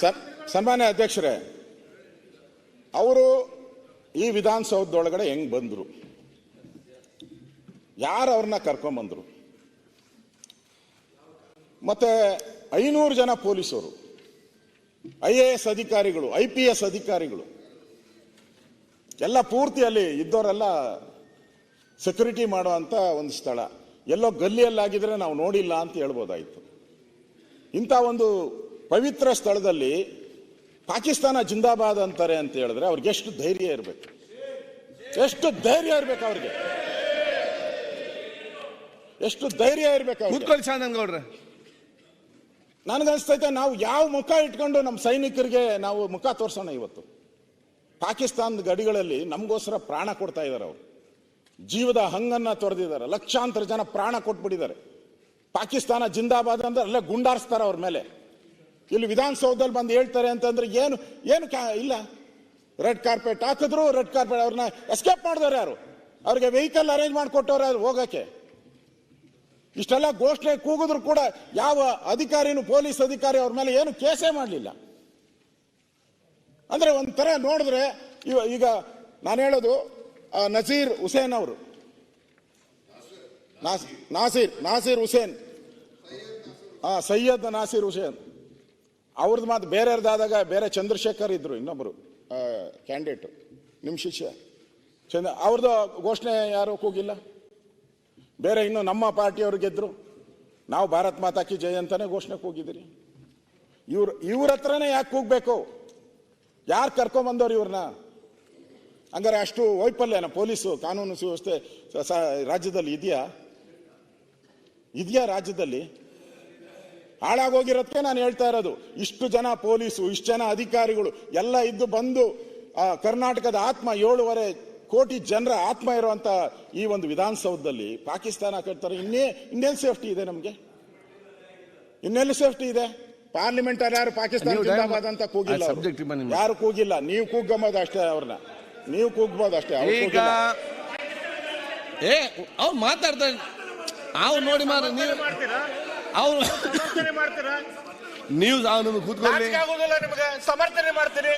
ಸನ್- ಸನ್ಮಾನ್ಯ ಅಧ್ಯಕ್ಷರೇ, ಅವರು ಈ ವಿಧಾನಸೌಧದೊಳಗಡೆ ಹೆಂಗ್ ಬಂದ್ರು? ಯಾರು ಅವ್ರನ್ನ ಕರ್ಕೊಂಬಂದರು ಮತ್ತೆ ಐನೂರು ಜನ ಪೊಲೀಸರು, ಐ ಎ ಎಸ್ ಅಧಿಕಾರಿಗಳು, ಐ ಪಿ ಎಸ್ ಅಧಿಕಾರಿಗಳು, ಎಲ್ಲ ಪೂರ್ತಿ ಅಲ್ಲಿ ಇದ್ದವರೆಲ್ಲ ಸೆಕ್ಯೂರಿಟಿ ಮಾಡುವಂತ ಒಂದು ಸ್ಥಳ. ಎಲ್ಲೋ ಗಲ್ಲಿಯಲ್ಲಾಗಿದ್ರೆ ನಾವು ನೋಡಿಲ್ಲ ಅಂತ ಹೇಳ್ಬೋದಾಯ್ತು. ಇಂಥ ಒಂದು ಪವಿತ್ರ ಸ್ಥಳದಲ್ಲಿ ಪಾಕಿಸ್ತಾನ ಜಿಂದಾಬಾದ್ ಅಂತಾರೆ ಅಂತ ಹೇಳಿದ್ರೆ ಅವ್ರಿಗೆ ಎಷ್ಟು ಧೈರ್ಯ ಇರಬೇಕು? ಎಷ್ಟು ಧೈರ್ಯ ಇರಬೇಕು ಅವ್ರಿಗೆ? ಎಷ್ಟು ಧೈರ್ಯ ಇರಬೇಕು ಕೂತ್ಕೊಳ್ಳಿ ನನಗೆ ನನಗನ್ಸ್ತೈತೆ ನಾವು ಯಾವ ಮುಖ ಇಟ್ಕೊಂಡು ನಮ್ಮ ಸೈನಿಕರಿಗೆ ನಾವು ಮುಖ ತೋರಿಸೋಣ ಇವತ್ತು. ಪಾಕಿಸ್ತಾನದ ಗಡಿಗಳಲ್ಲಿ ನಮಗೋಸ್ಕರ ಪ್ರಾಣ ಕೊಡ್ತಾ ಇದ್ದಾರೆ ಅವರು. ಜೀವದ ಹಂಗನ್ನ ತೊರೆದಿದ್ದಾರೆ. ಲಕ್ಷಾಂತರ ಜನ ಪ್ರಾಣ ಕೊಟ್ಬಿಟ್ಟಿದ್ದಾರೆ. ಪಾಕಿಸ್ತಾನ ಜಿಂದಾಬಾದ್ ಅಂದ್ರೆ ಅಲ್ಲೇ ಗುಂಡಾರಿಸ್ತಾರೆ ಅವ್ರ ಮೇಲೆ. ಇಲ್ಲಿ ವಿಧಾನಸೌಧದಲ್ಲಿ ಬಂದು ಹೇಳ್ತಾರೆ ಅಂತಂದ್ರೆ ಏನು ಏನು ಇಲ್ಲ. ರೆಡ್ ಕಾರ್ಪೆಟ್ ಹಾಕಿದ್ರು, ರೆಡ್ ಕಾರ್ಪೆಟ್ ಅವ್ರನ್ನ ಎಸ್ಕೇಪ್ ಮಾಡಿದವ್ರು ಯಾರು? ಅವ್ರಿಗೆ ವೆಹಿಕಲ್ ಅರೇಂಜ್ ಮಾಡಿಕೊಟ್ಟವ್ರು ಯಾರು ಹೋಗಕ್ಕೆ? ಇಷ್ಟೆಲ್ಲ ಘೋಷಣೆ ಕೂಗಿದ್ರು ಕೂಡ ಯಾವ ಅಧಿಕಾರಿನೂ ಪೊಲೀಸ್ ಅಧಿಕಾರಿ ಅವ್ರ ಮೇಲೆ ಏನು ಕೇಸೇ ಮಾಡಲಿಲ್ಲ. ಅಂದ್ರೆ ಒಂಥರ ನೋಡಿದ್ರೆ ಇವ- ಈಗ ನಾನು ಹೇಳೋದು ನಸೀರ್ ಹುಸೇನ್ ಅವರು. ನಾಸೀರ್ ನಾಸೀರ್ ಹುಸೇನ್. ಹಾ ಸೈಯದ್ ನಾಸೀರ್ ಹುಸೇನ್. ಅವ್ರದ್ದು ಮಾತು ಬೇರೆಯವ್ರದ್ದಾದಾಗ ಬೇರೆ ಚಂದ್ರಶೇಖರ್ ಇದ್ದರು ಇನ್ನೊಬ್ಬರು ಕ್ಯಾಂಡಿಡೇಟು ನಿಮ್ಮ ಶಿಷ್ಯ. ಚಂದ ಅವ್ರದ್ದು ಘೋಷಣೆ ಯಾರು ಕೂಗಿಲ್ಲ? ಬೇರೆ ಇನ್ನು ನಮ್ಮ ಪಾರ್ಟಿಯವ್ರು ಗೆದ್ದರು ನಾವು ಭಾರತ್ ಮಾತಾಕಿ ಜಯ ಅಂತಾನೆ ಘೋಷಣೆ ಕೂಗಿದಿರಿ. ಇವ್ರು, ಇವ್ರ ಹತ್ರನೇ ಯಾಕೆ ಕೂಗಬೇಕು? ಯಾರು ಕರ್ಕೊಂಬಂದವ್ರು ಇವ್ರನ್ನ ಹಂಗಾರೆ ಅಷ್ಟು ವೈಫಲ್ಯನ ಪೊಲೀಸು, ಕಾನೂನು ಸುವ್ಯವಸ್ಥೆ ರಾಜ್ಯದಲ್ಲಿ ಇದೆಯಾ? ಇದೆಯಾ ರಾಜ್ಯದಲ್ಲಿ? ಹಾಳಾಗೋಗಿರೋದಕ್ಕೆ ನಾನು ಹೇಳ್ತಾ ಇರೋದು. ಇಷ್ಟು ಜನ ಪೊಲೀಸು ಇಷ್ಟು ಜನ ಅಧಿಕಾರಿಗಳು ಎಲ್ಲ ಇದ್ದು ಬಂದು ಆ ಕರ್ನಾಟಕದ ಆತ್ಮ ಏಳುವರೆ ಕೋಟಿ ಜನರ ಆತ್ಮ ಇರುವಂತ ಈ ಒಂದು ವಿಧಾನಸೌಧದಲ್ಲಿ ಪಾಕಿಸ್ತಾನ ಕಟ್ತಾರೆ. ಇನ್ನೇ ಇನ್ನೇನು ಸೇಫ್ಟಿ ಇದೆ ನಮಗೆ? ಇನ್ನೆಲ್ಲಿ ಸೇಫ್ಟಿ ಇದೆ? ಪಾರ್ಲಿಮೆಂಟ್ ಅಲ್ಲಿ ಯಾರು ಪಾಕಿಸ್ತಾನ ಜಿಂದಾಬಾದ್ ಅಂತ ಕೂಗಿಲ್ಲ ಯಾರು ಕೂಗಿಲ್ಲ. ನೀವು ಕೂಗಂಬೋದು ಅಷ್ಟೇ ಅವ್ರನ್ನ. ನೀವು ಕೂಗ್ಬೋದು ಅಷ್ಟೇ ಈಗ. ಏ ಅವ್ರು ಮಾತಾಡ್ತಾರೆ ಅವ್ರು ನೋಡಿ ಮಾರ ನೀವು ಅವ್ರು ಸಮರ್ಥನೆ ಮಾಡ್ತೀರಾ? ನೀವು ಅವನನ್ನು ಕೂತ್ಕೊಳ್ಳಿ. ಆಗೋದಿಲ್ಲ ನಿಮಗೆ. ಸಮರ್ಥನೆ ಮಾಡ್ತೀರಿ.